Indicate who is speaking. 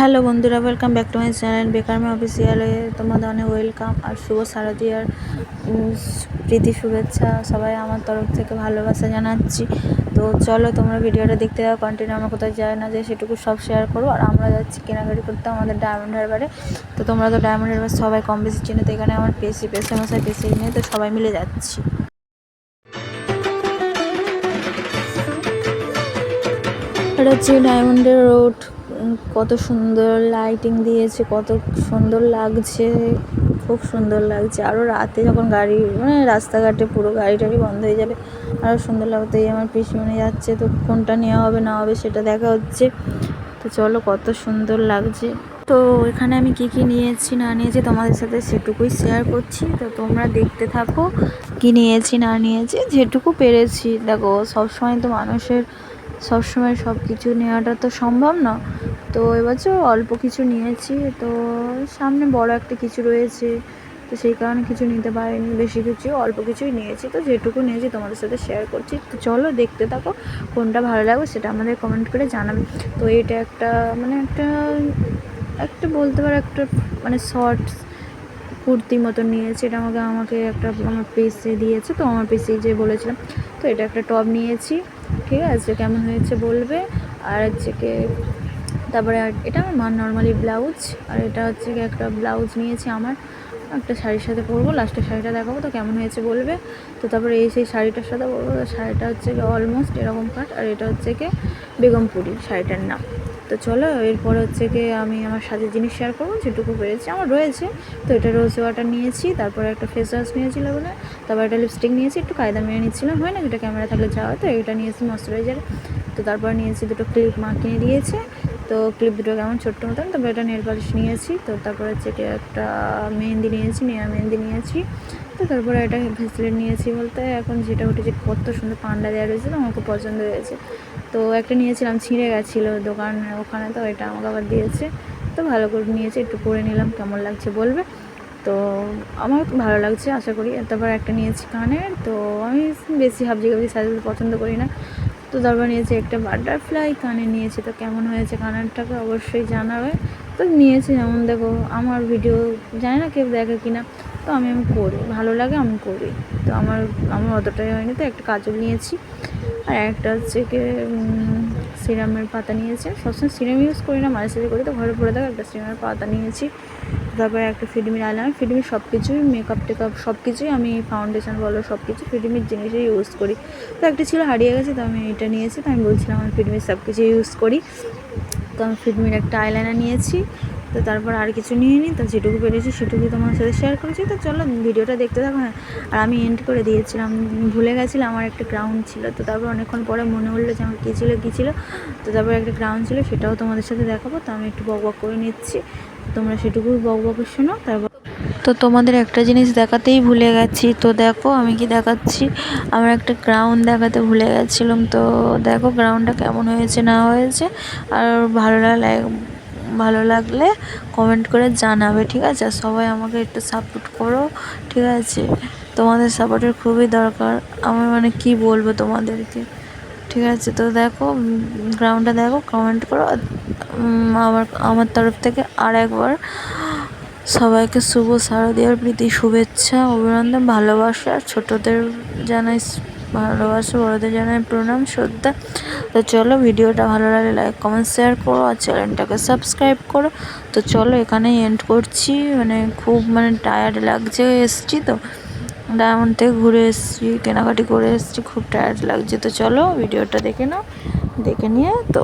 Speaker 1: Hello বন্ধুরা welcome back to my channel বেকারমে অফিসিয়ালে তোমাদের অনেক ওয়েলকাম আর শুভ শারদীয়ার উম, প্রীতি শুভেচ্ছা সবাই আমার তরফ থেকে ভালোবাসা জানাচ্ছি। তো চলো তোমরা ভিডিওটা দেখতে যাও কন্টিনিউ আমরা কোথায় যায় না যে সেটুকু সব শেয়ার করো আর আমরা যাচ্ছি কেনাকাটি করতে আমাদের ডায়মন্ড হারবারে তো তোমরা তো ডায়মন্ড হারবার সবাই কম বেশি চিনে তো এখানে আমার পেশি পেশে মশাই পেশি নিয়ে তো সবাই মিলে যাচ্ছি। এটা হচ্ছে ডায়মন্ডের রোড কত সুন্দর লাইটিং দিয়েছে, কত সুন্দর লাগছে, খুব সুন্দর লাগছে। আরও রাতে যখন গাড়ি মানে রাস্তাঘাটে পুরো গাড়ি টাড়ি বন্ধ হয়ে যাবে আরও সুন্দর এই আমার পিছনে যাচ্ছে, তো কোনটা নেওয়া হবে, না হবে সেটা দেখা হচ্ছে। তো চলো, কত সুন্দর লাগছে। তো এখানে আমি কি কি নিয়েছি, না নিয়েছি, তোমাদের সাথে সেটুকুই শেয়ার করছি। তো তোমরা দেখতে থাকো কি নিয়েছি, না নিয়েছি, যেটুকু পেরেছি। দেখো, সবসময় তো মানুষের, সবসময় সব কিছু নেওয়াটা তো সম্ভব না। তো এবছর অল্প কিছু নিয়েছি, তো সামনে বড় একটা কিছু রয়েছে, তো সেই কারণে কিছু নিতে পারিনি, বেশি কিছু, অল্প কিছুই নিয়েছি, তো যেটুকু নিয়েছি তোমাদের সাথে শেয়ার করছি, তো চলো দেখতে থাকো কোনটা ভালো লাগবে সেটা আমাদের কমেন্ট করে জানাবে, তো এটা একটা মানে একটা একটা বলতে পারো একটা মানে শর্ট কুর্তি মতো নিয়েছি, এটা আমাকে আমাকে একটা আমার পিসে দিয়েছে, তো আমার পিসি যে বলেছিলাম, তো এটা একটা টপ নিয়েছি, ঠিক আছে, কেমন হয়েছে বলবে, আর হচ্ছে তারপরে এটা আমার মার নর্মালি ব্লাউজ আর এটা হচ্ছে কি একটা ব্লাউজ নিয়েছি আমার। একটা শাড়ির সাথে পরবো লাস্টের শাড়িটা দেখাবো তো কেমন হয়েছে বলবে। তো তারপরে এই সেই শাড়িটার সাথে পরবো, তো শাড়িটা হচ্ছে কি অলমোস্ট এরকম কাট আর এটা হচ্ছে কি বেগমপুরি শাড়িটার নাম। তো চলো, এরপরে হচ্ছে কি আমি আমার সাথে জিনিস শেয়ার করব, যেটুকু পেরেছি। আমার রয়েছে, তো এটা রোজ ওয়াটার নিয়েছি, তারপরে একটা ফেস ওয়াশ নিয়েছিলাম বলে তারপর একটা লিপস্টিক নিয়েছি, একটু কায়দা মেরে নিচ্ছিলাম, হয় না, যেটা ক্যামেরা থাকলে যাওয়া তো এটা নিয়েছি ময়শ্চারাইজার তো তারপর নিয়েছি দুটো ক্লিপ মা কিনে দিয়েছে তো ক্লিপ দুটো কেমন ছোট্ট মতন তারপর একটা নেল পালিশ নিয়েছি। তো তারপরে হচ্ছে একটা মেহেন্দি নিয়েছি, নেয়া মেহেন্দি নিয়েছি। তো তারপরে একটা ভেসলেট নিয়েছি বলতে, এখন যেটা উঠেছে কত সুন্দর পান্ডা দেওয়া রয়েছে তো আমার খুব পছন্দ হয়েছে। তো একটা নিয়েছিলাম ছিঁড়ে গেছিল দোকান, ওখানে তো এটা আমাকে আবার দিয়েছে। তো ভালো করে নিয়েছে, একটু পরে নিলাম, কেমন লাগছে বলবে? তো আমার ভালো লাগছে, আশা করি। তারপর একটা নিয়েছি কানের, তো আমি বেশি হাবজি গাবজি সাজাতে পছন্দ করি না। তো তারপর নিয়েছি একটা বাটারফ্লাই কানে নিয়েছি, তো কেমন হয়েছে কানেরটাকে অবশ্যই জানাবে। তো নিয়েছি যেমন দেখো, আমার ভিডিও জানি না কেউ দেখে কিনা, তো আমি আমি করি, ভালো লাগে আমি করি। তো আমার আমার অতটাই হয়নি, তো একটা কাজল নিয়েছি। আর একটা হচ্ছে কি সিরামের পাতা নিয়েছি। সবসময় সিরাম ইউজ করি না, মাঝে সাঝে করি, তো ঘরে পড়ে থাকা একটা সিরামের পাতা নিয়েছি। তারপরে একটা ফিডমির আইলাইনার ফিডমির সব কিছুই মেকআপ টেকআপ সব কিছুই আমি ফাউন্ডেশন বলো সব কিছু ফিডমির জিনিসই ইউজ করি। তো একটা ছিল হারিয়ে গেছে, তো আমি এটা নিয়েছি, তো আমি বলছিলাম আমি ফিডমির সব কিছু ইউজ করি। তো আমি ফিডমির একটা আইলাইনার নিয়েছি। তো তারপর আর কিছু নিয়ে নিই তো যেটুকু পেরেছি সেটুকুই তোমার সাথে শেয়ার করেছি। তো চলো ভিডিওটা দেখতে থাকো হ্যাঁ। আর আমি এন্ড করে দিয়েছিলাম, ভুলে গেছিলাম, আমার একটা গ্রাউন্ড ছিল। তো তারপর অনেকক্ষণ পরে মনে হলো যে আমার কী ছিল কী ছিল। তো তারপর একটা গ্রাউন্ড ছিল, সেটাও তোমাদের সাথে দেখাবো। তো আমি একটু বক বক করে নিচ্ছি। তোমরা সেটুকুই বক বকে শোনো, তারপর তো তোমাদের একটা জিনিস দেখাতেই ভুলে গেছি। তো দেখো, আমি কি দেখাচ্ছি? আমার একটা গ্রাউন্ড দেখাতে ভুলে গেছিলাম। তো দেখো গ্রাউন্ডটা কেমন হয়েছে, না হয়েছে। আর ভালো লাগলে ভালো লাগলে কমেন্ট করে জানাবে, ঠিক আছে? সবাই আমাকে একটু সাপোর্ট করো, ঠিক আছে? তোমাদের সাপোর্টের খুবই দরকার। আমি মানে কি বলব তোমাদেরকে? ঠিক আছে? তো দেখো গ্রাউন্ডটা দেখো কমেন্ট করো। আমার আমার তরফ থেকে আর একবার সবাইকে শুভ শারদীয়ার প্রীতি, শুভেচ্ছা, অভিনন্দন, ভালোবাসা। আর ছোটোদের জানাই ভালোবাসা, বড়দের জানাই প্রণাম, শ্রদ্ধা। তো চলো ভিডিওটা ভালো লাগলে লাইক কমেন্ট শেয়ার করো আর চ্যানেলটাকে সাবস্ক্রাইব করো। তো চলো এখানেই এন্ড করছি। মানে খুব মানে টায়ার্ড লাগছে, এসছি তো। ডায়মন্ড থেকে ঘুরে এসছি, কেনাকাটি করে এসছি, খুব টায়ার্ড লাগছে। তো চলো ভিডিওটা দেখে নাও, দেখে নিয়ে তো